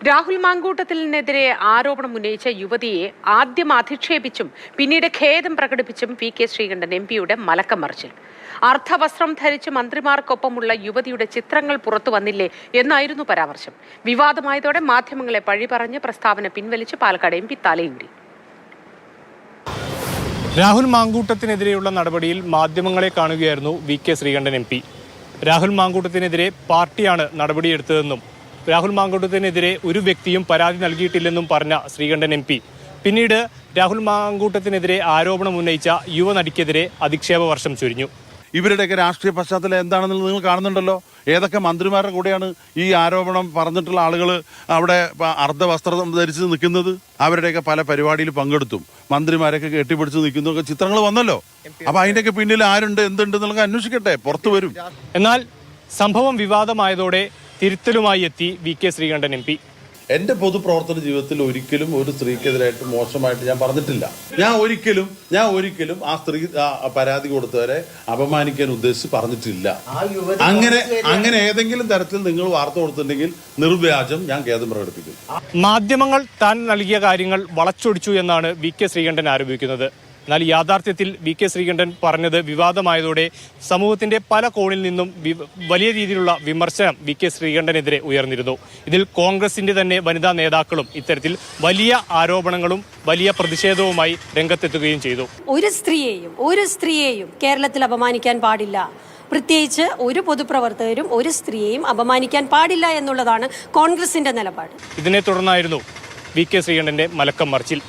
രാഹുൽ മാങ്കൂട്ടത്തിനെതിരെ ആരോപണം ഉന്നയിച്ച യുവതിയെ ആദ്യം അധിക്ഷേപിച്ചും പിന്നീട് ഖേദം പ്രകടിപ്പിച്ചും പി കെ ശ്രീകണ്ഠൻ എം പിയുടെ മലക്കം മറിച്ചിൽ. അർദ്ധവസ്ത്രം ധരിച്ച് മന്ത്രിമാർക്കൊപ്പമുള്ള യുവതിയുടെ ചിത്രങ്ങൾ പുറത്തു വന്നില്ലേ എന്നായിരുന്നു പരാമർശം. വിവാദമായതോടെ മാധ്യമങ്ങളെ പഴി പറഞ്ഞ് പ്രസ്താവന പിൻവലിച്ച് പാലക്കാട് എം പി തലയൂരി രാഹുൽ മാങ്കൂട്ടത്തിനെതിരെയുള്ള നടപടിയിൽ മാധ്യമങ്ങളെ കാണുകയായിരുന്നു V K Sreekandan M P. Rahul മാങ്കൂട്ടത്തിനെതിരെ പാർട്ടിയാണ് നടപടിയെടുത്തതെന്നും രാഹുൽ മാങ്കൂട്ടത്തിനെതിരെ ഒരു വ്യക്തിയും പരാതി നൽകിയിട്ടില്ലെന്നും പറഞ്ഞ ശ്രീകണ്ഠൻ എം പി. പിന്നീട് രാഹുൽ മാങ്കൂട്ടത്തിനെതിരെ ആരോപണം ഉന്നയിച്ച യുവനടിക്കെതിരെ അധിക്ഷേപ വർഷം ചുരിഞ്ഞു. ഇവരുടെയൊക്കെ രാഷ്ട്രീയ പശ്ചാത്തലം എന്താണെന്ന് നിങ്ങൾ കാണുന്നുണ്ടല്ലോ. ഏതൊക്കെ മന്ത്രിമാരുടെ കൂടെയാണ് ഈ ആരോപണം പറഞ്ഞിട്ടുള്ള ആളുകൾ അവിടെ അർദ്ധ അർദ്ധവസ്ത്രം ധരിച്ച് നിൽക്കുന്നത്? അവരുടെയൊക്കെ പല പരിപാടിയിൽ പങ്കെടുത്തും. മന്ത്രിമാരൊക്കെ കെട്ടിപ്പിടിച്ച് നിൽക്കുന്നൊക്കെ ചിത്രങ്ങൾ വന്നല്ലോ. അപ്പൊ അതിന്റെയൊക്കെ പിന്നിൽ ആരുണ്ട് എന്തുണ്ട് എന്നുള്ളത് അന്വേഷിക്കട്ടെ പുറത്തു വരും. എന്നാൽ സംഭവം വിവാദമായതോടെ തിരുത്തലുമായി എത്തി V K Sreekandan M P. എന്റെ പൊതുപ്രവർത്തന ജീവിതത്തിൽ ഒരിക്കലും ഒരു സ്ത്രീക്കെതിരായിട്ട് മോശമായിട്ട് ഞാൻ പറഞ്ഞിട്ടില്ല. ഞാൻ ഒരിക്കലും ഞാൻ ഒരിക്കലും ആ സ്ത്രീ ആ പരാതി കൊടുത്തവരെ അപമാനിക്കാൻ ഉദ്ദേശിച്ച് പറഞ്ഞിട്ടില്ല. അങ്ങനെ അങ്ങനെ ഏതെങ്കിലും തരത്തിൽ നിങ്ങൾ വാർത്ത കൊടുത്തിട്ടുണ്ടെങ്കിൽ നിർവ്യാജം ഞാൻ ഖേദം പ്രകടിപ്പിക്കും മാധ്യമങ്ങൾ താൻ നൽകിയ കാര്യങ്ങൾ വളച്ചൊടിച്ചു എന്നാണ് വി കെ ശ്രീകണ്ഠൻ ആരോപിക്കുന്നത്. എന്നാൽ യാഥാർത്ഥ്യത്തിൽ വി കെ ശ്രീകണ്ഠൻ പറഞ്ഞത് വിവാദമായതോടെ സമൂഹത്തിന്റെ പല കോണിൽ നിന്നും വലിയ രീതിയിലുള്ള വിമർശനം വി കെ ശ്രീകണ്ഠനെതിരെ ഉയർന്നിരുന്നു. ഇതിൽ കോൺഗ്രസിന്റെ തന്നെ വനിതാ നേതാക്കളും ഇത്തരത്തിൽ വലിയ ആരോപണങ്ങളും വലിയ പ്രതിഷേധവുമായി രംഗത്തെത്തുകയും ചെയ്തു. ഒരു സ്ത്രീയെയും ഒരു സ്ത്രീയെയും കേരളത്തിൽ അപമാനിക്കാൻ പാടില്ല. പ്രത്യേകിച്ച് ഒരു പൊതുപ്രവർത്തകരും ഒരു സ്ത്രീയെയും അപമാനിക്കാൻ പാടില്ല എന്നുള്ളതാണ് കോൺഗ്രസിന്റെ നിലപാട്. ഇതിനെ തുടർന്നായിരുന്നു വി കെ ശ്രീകണ്ഠന്റെ മലക്കം മറിച്ചിൽ.